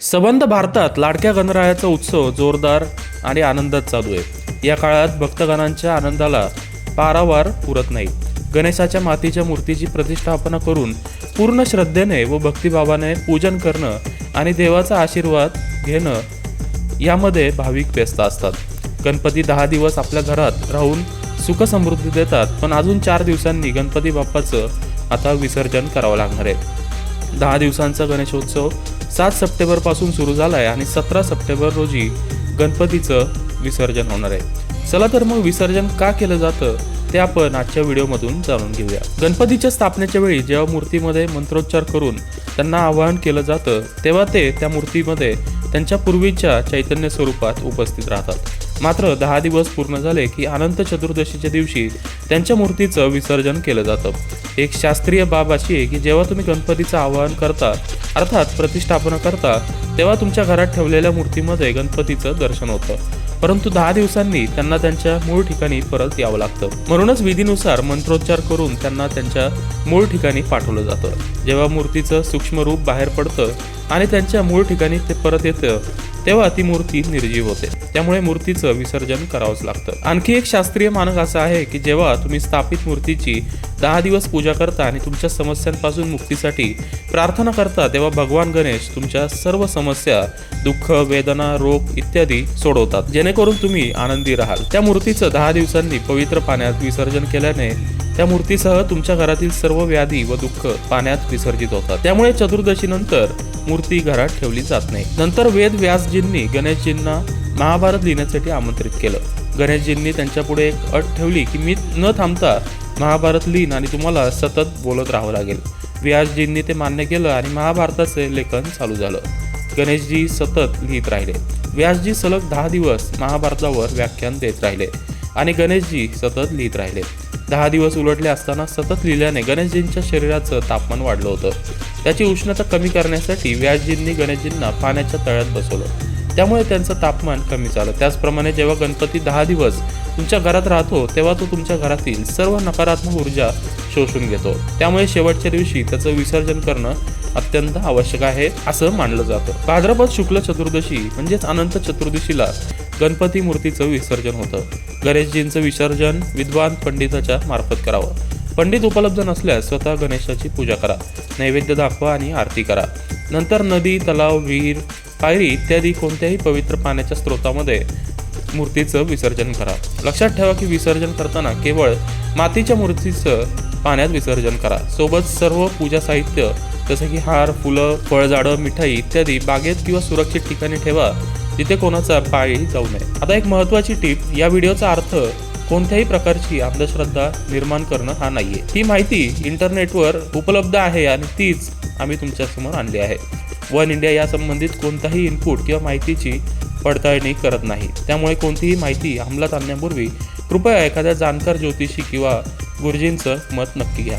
सबंध भारतात लाडक्या गणरायाचा उत्सव जोरदार आणि आनंदात चालू आहे. या काळात भक्तगणांच्या आनंदाला पारावार पुरत नाही. गणेशाच्या मातीच्या मूर्तीची प्रतिष्ठापना करून पूर्ण श्रद्धेने व भक्तिभावाने पूजन करणं आणि देवाचा आशीर्वाद घेणं यामध्ये भाविक व्यस्त असतात. गणपती दहा दिवस आपल्या घरात राहून सुख समृद्धी देतात पण अजून चार दिवसांनी गणपती बाप्पाचं आता विसर्जन करावं लागणार आहे. दहा दिवसांचा गणेशोत्सव सात सप्टेंबरपासून सुरू झाला आहे आणि सतरा सप्टेंबर रोजी गणपतीचं विसर्जन होणार आहे. चला तर मग विसर्जन का केलं जातं ते आपण आजच्या व्हिडिओमधून जाणून घेऊया. गणपतीच्या स्थापनेच्या वेळी जेव्हा मूर्तीमध्ये मंत्रोच्चार करून त्यांना आवाहन केलं जातं तेव्हा ते त्या मूर्तीमध्ये त्यांच्या पूर्वीच्या चैतन्य स्वरूपात उपस्थित राहतात. मात्र दहा दिवस पूर्ण झाले की अनंत चतुर्दशीच्या दिवशी त्यांच्या मूर्तीचं विसर्जन केलं जातं. एक शास्त्रीय बाब अशी आहे की जेव्हा तुम्ही गणपतीचं आवाहन करता अर्थात प्रतिष्ठापना करता तेव्हा तुमच्या घरात ठेवलेल्या मूर्तीमध्ये गणपतीचं दर्शन होतं. परंतु दहा दिवसांनी त्यांना त्यांच्या मूळ ठिकाणी परत यावं लागतं. म्हणूनच विधीनुसार मंत्रोच्चार करून त्यांना त्यांच्या मूळ ठिकाणी पाठवलं जातं. जेव्हा मूर्तीचं सूक्ष्म रूप बाहेर पडतं आणि त्यांच्या मूळ ठिकाणी ते परत येतं तेव्हा ती मूर्ती निर्जीव होते. त्यामुळे मूर्तीचं विसर्जन करावंच लागतं. आणखी एक शास्त्रीय मानक असं आहे की जेव्हा तुम्ही स्थापित मूर्तीची दहा दिवस पूजा करता आणि तुमच्या समस्यांपासून मुक्तीसाठी प्रार्थना करता तेव्हा भगवान गणेश तुमच्या सर्व समस्या दुःख वेदना रोग इत्यादी सोडवतात. जेणेकरून तुम्ही आनंदी राहाल. त्या मूर्तीचं दहा दिवसांनी पवित्र पाण्यात विसर्जन केल्याने त्या मूर्तीसह तुमच्या घरातील सर्व व्याधी व दुःख पाण्यात विसर्जित होतात. त्यामुळे चतुर्दशीनंतर मूर्ती घरात ठेवली जात नाही. नंतर वेद व्यासजींनी गणेशजींना महाभारत लिहिण्यासाठी आमंत्रित केलं. गणेशजींनी त्यांच्यापुढे एक अट ठेवली की मी न थांबता महाभारत लिहीन आणि तुम्हाला सतत बोलत राहावं लागेल. व्यासजींनी ते मान्य केलं आणि महाभारताचे लेखन चालू झालं. गणेशजी सतत लिहित राहिले. व्यासजी सलग दहा दिवस महाभारतावर व्याख्यान देत राहिले. आणि गणेशजी सतत लिहित राहिले. दहा दिवस उलटले असताना सतत लिहिल्याने गणेशजींच्या शरीराचं तापमान वाढलं होतं. त्याची उष्णता कमी करण्यासाठी व्यासजींनी गणेशजींना पाण्याच्या तळ्यात बसवलं. त्यामुळे त्यांचं तापमान कमी झालं. त्याचप्रमाणे जेव्हा गणपती दहा दिवस तुमच्या घरात राहतो तेव्हा तो तुमच्या घरातील सर्व नकारात्मक ऊर्जा शोषून घेतो. त्यामुळे शेवटच्या दिवशी त्याचं विसर्जन करणं अत्यंत आवश्यक आहे असं मानलं जातं. भाद्रपद शुक्ल चतुर्दशी म्हणजेच अनंत चतुर्दशीला गणपती मूर्तीचं विसर्जन होतं. गणेशजींचं विसर्जन विद्वान पंडिताच्या मार्फत करावं. पंडित उपलब्ध नसल्यास स्वतः गणेशाची पूजा करा. नैवेद्य दाखवा आणि आरती करा. नंतर नदी तलाव विहीर पायरी इत्यादी कोणत्याही पवित्र पाण्याच्या स्रोतामध्ये मूर्तीचं विसर्जन करा. लक्षात ठेवा की विसर्जन करताना केवळ मातीच्या मूर्तीचं पाण्यात विसर्जन करा. सोबत सर्व पूजा साहित्य जसं की हार फुलं फळझाडं मिठाई इत्यादी बागेत किंवा सुरक्षित ठिकाणी ठेवा. तिथे कोणाचा पायी जाऊ नये. आता एक महत्वाची टीप या व्हिडिओचा अर्थ कोणत्याही प्रकारची अंधश्रद्धा निर्माण करणं हा नाहीये. ही माहिती इंटरनेटवर उपलब्ध आहे आणि तीच आम्ही तुमच्यासमोर आणली आहे. वन इंडिया या संबंधित कोणताही इनपुट किंवा माहितीची पडताळणी करत नाही. त्यामुळे कोणतीही माहिती अंमलात आणण्यापूर्वी कृपया एखाद्या जाणकार ज्योतिषी किंवा गुरुजींचं मत नक्की घ्या.